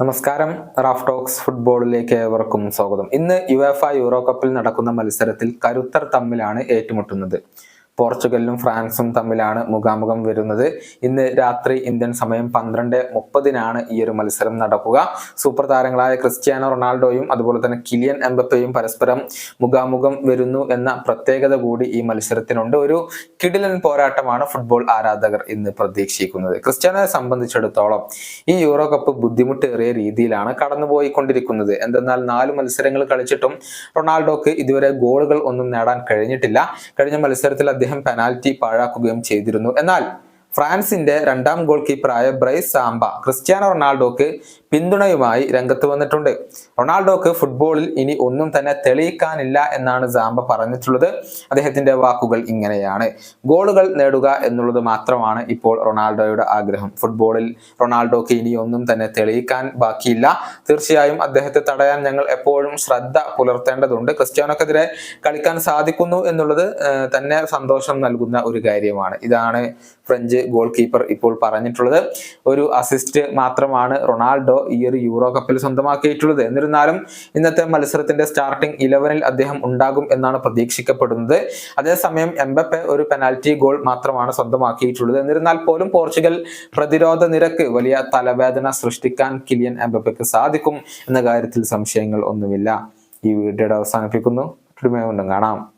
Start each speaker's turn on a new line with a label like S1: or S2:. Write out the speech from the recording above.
S1: നമസ്കാരം. Raf talks ഫുട്ബോളിലേക്ക് ഏവർക്കും സ്വാഗതം. ഇന്ന് യുവേഫ യൂറോ കപ്പിൽ നടക്കുന്ന മത്സരത്തിൽ കരുത്തർ തമ്മിലാണ് ഏറ്റുമുട്ടുന്നത്. പോർച്ചുഗലും ഫ്രാൻസും തമ്മിലാണ് മുഖാമുഖം വരുന്നത്. ഇന്ന് രാത്രി ഇന്ത്യൻ സമയം പന്ത്രണ്ട് മുപ്പതിനാണ് ഈ ഒരു മത്സരം നടക്കുക. സൂപ്പർ താരങ്ങളായ ക്രിസ്ത്യാനോ റൊണാൾഡോയും അതുപോലെ തന്നെ കിലിയൻ എംബപ്പയും പരസ്പരം മുഖാമുഖം വരുന്നു എന്ന പ്രത്യേകത കൂടി ഈ മത്സരത്തിനുണ്ട്. ഒരു കിടിലൻ പോരാട്ടമാണ് ഫുട്ബോൾ ആരാധകർ ഇന്ന് പ്രതീക്ഷിക്കുന്നത്. ക്രിസ്ത്യാനോയെ സംബന്ധിച്ചിടത്തോളം ഈ യൂറോ കപ്പ് ബുദ്ധിമുട്ടേറിയ രീതിയിലാണ് കടന്നുപോയിക്കൊണ്ടിരിക്കുന്നത്. എന്തെന്നാൽ നാല് മത്സരങ്ങൾ കളിച്ചിട്ടും റൊണാൾഡോക്ക് ഇതുവരെ ഗോളുകൾ ഒന്നും നേടാൻ കഴിഞ്ഞിട്ടില്ല. കഴിഞ്ഞ മത്സരത്തിൽ അദ്ദേഹം പെനാൽറ്റി പാഴാക്കുകയും ചെയ്തിരുന്നു. എന്നാൽ ഫ്രാൻസിന്റെ രണ്ടാം ഗോൾ കീപ്പറായ ബ്രൈസ് സാംബ ക്രിസ്ത്യാനോ റൊണാൾഡോക്ക് പിന്തുണയുമായി രംഗത്ത് വന്നിട്ടുണ്ട്. റൊണാൾഡോക്ക് ഫുട്ബോളിൽ ഇനി ഒന്നും തന്നെ തെളിയിക്കാനില്ല എന്നാണ് സാംബ പറഞ്ഞിട്ടുള്ളത്. അദ്ദേഹത്തിന്റെ വാക്കുകൾ ഇങ്ങനെയാണ്. ഗോളുകൾ നേടുക എന്നുള്ളത് മാത്രമാണ് ഇപ്പോൾ റൊണാൾഡോയുടെ ആഗ്രഹം. ഫുട്ബോളിൽ റൊണാൾഡോക്ക് ഇനി ഒന്നും തന്നെ തെളിയിക്കാൻ ബാക്കിയില്ല. തീർച്ചയായും അദ്ദേഹത്തെ തടയാൻ ഞങ്ങൾ എപ്പോഴും ശ്രദ്ധ പുലർത്തേണ്ടതുണ്ട്. ക്രിസ്ത്യാനോക്കെതിരെ കളിക്കാൻ സാധിക്കുന്നു എന്നുള്ളത് തന്നെ സന്തോഷം നൽകുന്ന ഒരു കാര്യമാണ്. ഇതാണ് ഫ്രഞ്ച് ഗോൾ കീപ്പർ ഇപ്പോൾ പറഞ്ഞിട്ടുള്ളത്. ഒരു അസിസ്റ്റ് മാത്രമാണ് റൊണാൾഡോ ഈ ഒരു യൂറോ കപ്പിൽ സ്വന്തമാക്കിയിട്ടുള്ളത്. എന്നിരുന്നാലും ഇന്നത്തെ മത്സരത്തിന്റെ സ്റ്റാർട്ടിംഗ് ഇലവനിൽ അദ്ദേഹം ഉണ്ടാകും എന്നാണ് പ്രതീക്ഷിക്കപ്പെടുന്നത്. അതേസമയം എംബപ്പെ ഒരു പെനാൽറ്റി ഗോൾ മാത്രമാണ് സ്വന്തമാക്കിയിട്ടുള്ളത്. എന്നിരുന്നാൽ പോലും പോർച്ചുഗൽ പ്രതിരോധ നിരക്ക് വലിയ തലവേദന സൃഷ്ടിക്കാൻ കിലിയൻ എംബപ്പയ്ക്ക് സാധിക്കും എന്ന കാര്യത്തിൽ സംശയങ്ങൾ ഒന്നുമില്ല. ഈ വീഡിയോയുടെ അവസാനിപ്പിക്കുന്നു. കാണാം.